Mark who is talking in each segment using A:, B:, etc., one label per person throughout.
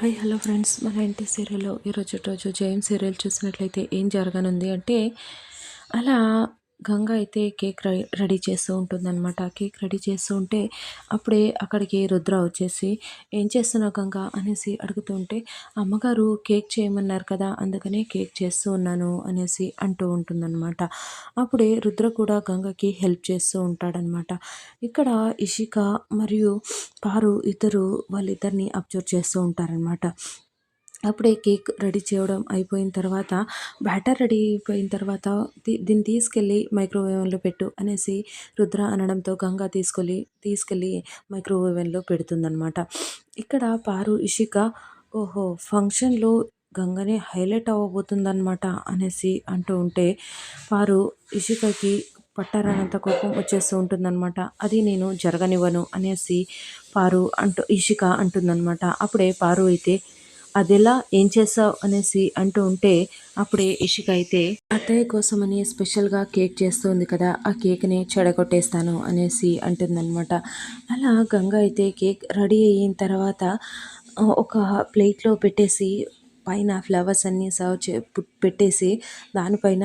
A: Hi hello friends. మన ఇంటి సీరియల్లో ఈరోజు రోజు జయం సీరియల్ చూసినట్లయితే ఏం జరగనుంది అంటే అలా గంగ అయితే కేక్ రెడీ చేస్తూ ఉంటుందన్నమాట. కేక్ రెడీ చేస్తూ ఉంటే అప్పుడే అక్కడికి రుద్ర వచ్చేసి ఏం చేస్తున్నావు గంగ? అనేసి అడుగుతూ ఉంటే అమ్మగారు కేక్ చేయమన్నారు కదా అందుకనే కేక్ చేస్తూ ఉన్నాను అనేసి అంటూ ఉంటుందన్నమాట. అప్పుడే రుద్ర కూడా గంగకి హెల్ప్ చేస్తూ ఉంటాడనమాట ఇక్కడ ఇషిక మరియు పారు ఇద్దరు వాళ్ళిద్దరిని అబ్జర్వ్ చేస్తూ ఉంటారనమాట అప్పుడే కేక్ రెడీ చేయడం అయిపోయిన తర్వాత బ్యాటర్ రెడీ అయిపోయిన తర్వాత దీన్ని తీసుకెళ్ళి మైక్రోవేవ్లో పెట్టు అనేసి రుద్ర అనడంతో గంగా తీసుకెళ్ళి తీసుకెళ్ళి మైక్రోవేవ్లో పెడుతుందనమాట ఇక్కడ పారు ఇషిక ఓహో ఫంక్షన్లో గంగనే హైలైట్ అవ్వబోతుందనమాట అనేసి అంటూ ఉంటే పారు ఇషికకి పట్టారనంత కోపం వచ్చేస్తూ ఉంటుందన్నమాట. అది నేను జరగనివ్వను అనేసి పారు అంటూ ఇషిక అంటుందన్నమాట. అప్పుడే పారు అయితే అదెలా ఏం చేసావు అనేసి అంటూ ఉంటే అప్పుడే ఇషిక అయితే అత్తయ్య కోసమని స్పెషల్గా కేక్ చేస్తుంది కదా ఆ కేక్ని చెడగొట్టేస్తాను అనేసి అంటుందన్నమాట. అలా గంగ అయితే కేక్ రెడీ అయిన తర్వాత ఒక ప్లేట్లో పెట్టేసి పైన ఫ్లవర్స్ అన్నీ సర్వ్ చే పెట్టేసి దానిపైన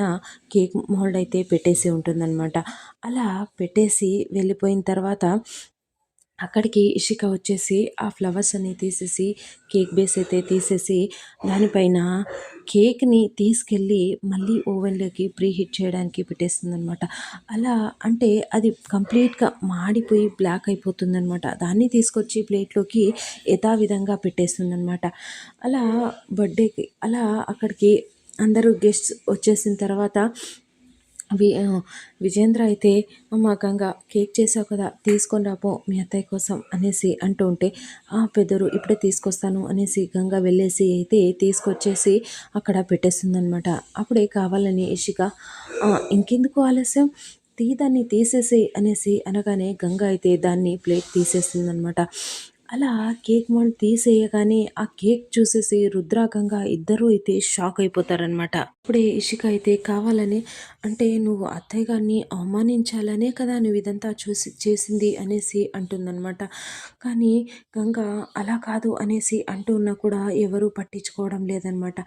A: కేక్ మోల్డ్ అయితే పెట్టేసి ఉంటుందన్నమాట. అలా పెట్టేసి వెళ్ళిపోయిన తర్వాత అక్కడికి ఇషిక వచ్చేసి ఆ ఫ్లవర్స్ అన్ని తీసేసి కేక్ బేస్ అయితే తీసేసి దానిపైన కేక్ని తీసుకెళ్ళి మళ్ళీ ఓవెన్లోకి ప్రీ హీట్ చేయడానికి పెట్టేస్తుందనమాట అలా అంటే అది కంప్లీట్గా మాడిపోయి బ్లాక్ అయిపోతుందనమాట దాన్ని తీసుకొచ్చి ప్లేట్లోకి యథావిధంగా పెట్టేస్తుందనమాట అలా బర్త్డేకి అలా అక్కడికి అందరూ గెస్ట్స్ వచ్చేసిన తర్వాత వి విజేంద్ర అయితే మా గంగ కేక్ చేసావు కదా తీసుకొని రాపో మీ అత్తయ్య కోసం అనేసి అంటూ ఉంటే ఆ పెద్దరు ఇప్పుడే తీసుకొస్తాను అనేసి గంగ వెళ్ళేసి అయితే తీసుకొచ్చేసి అక్కడ పెట్టేస్తుందనమాట అప్పుడే కావాలని ఇషిక ఇంకెందుకు ఆలస్యం? తీ దాన్ని తీసేసి అనేసి అనగానే గంగ అయితే దాన్ని ప్లేట్ తీసేస్తుందనమాట అలా కేక్ మౌంట్ తీసేయగానే ఆ కేక్ చూసేసి రుద్రాకంగా ఇద్దరూ అయితే షాక్ అయిపోతారనమాట ఇప్పుడే ఇషిక అయితే కావాలని అంటే నువ్వు అత్తయ్య గారిని అవమానించాలనే కదా నువ్వు ఇదంతా చూసి చేసింది అనేసి అంటుందన్నమాట. కానీ గంగ అలా కాదు అనేసి అంటూ ఉన్నా కూడా ఎవరు పట్టించుకోవడం లేదనమాట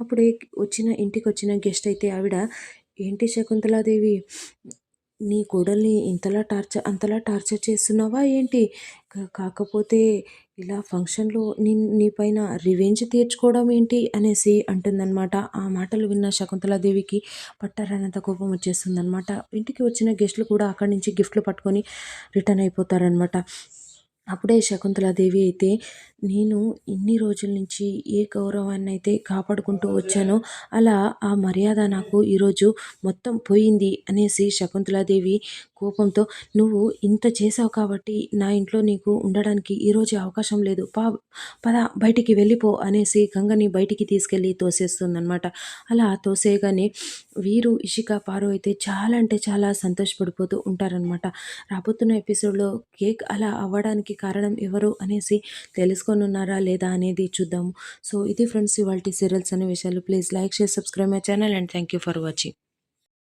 A: అప్పుడే వచ్చిన ఇంటికి వచ్చిన గెస్ట్ అయితే ఆవిడ ఏంటి శకుంతలాదేవి? నీ కోడల్ని ఇంతలా టార్చర్ అంతలా టార్చర్ చేస్తున్నావా ఏంటి? కాకపోతే ఇలా ఫంక్షన్లో నీ నీ పైన రివెంజ్ తీర్చుకోవడం ఏంటి? అనేసి అంటుందన్నమాట. ఆ మాటలు విన్న శకుంతలాదేవికి పట్టారనంత కోపం వచ్చేస్తుందన్నమాట. ఇంటికి వచ్చిన గెస్టులు కూడా అక్కడి నుంచి గిఫ్ట్లు పట్టుకొని రిటర్న్ అయిపోతారనమాట అప్పుడే శకుంతలాదేవి అయితే నేను ఇన్ని రోజుల నుంచి ఏ గౌరవాన్ని అయితే కాపాడుకుంటూ వచ్చానో అలా ఆ మర్యాద నాకు ఈరోజు మొత్తం పోయింది అనేసి శకుంతలాదేవి కోపంతో నువ్వు ఇంత చేసావు కాబట్టి నా ఇంట్లో నీకు ఉండడానికి ఈరోజు అవకాశం లేదు. పా పద బయటికి వెళ్ళిపో అనేసి గంగని బయటికి తీసుకెళ్ళి తోసేస్తుందనమాట అలా తోసేయగానే వీరు ఇషిక పారు అయితే చాలా అంటే చాలా సంతోషపడిపోతూ ఉంటారనమాట రాబోతున్న ఎపిసోడ్లో కేక్ అలా అవ్వడానికి కారణం ఎవరు అనేసి తెలుసుకొని ఉన్నారా లేదా అనేది చూద్దాము. సో ఇది ఫ్రెండ్స్ ఇవాళ సీరియల్స్ అనే విషయాలు. Please like share subscribe my channel and thank you for watching.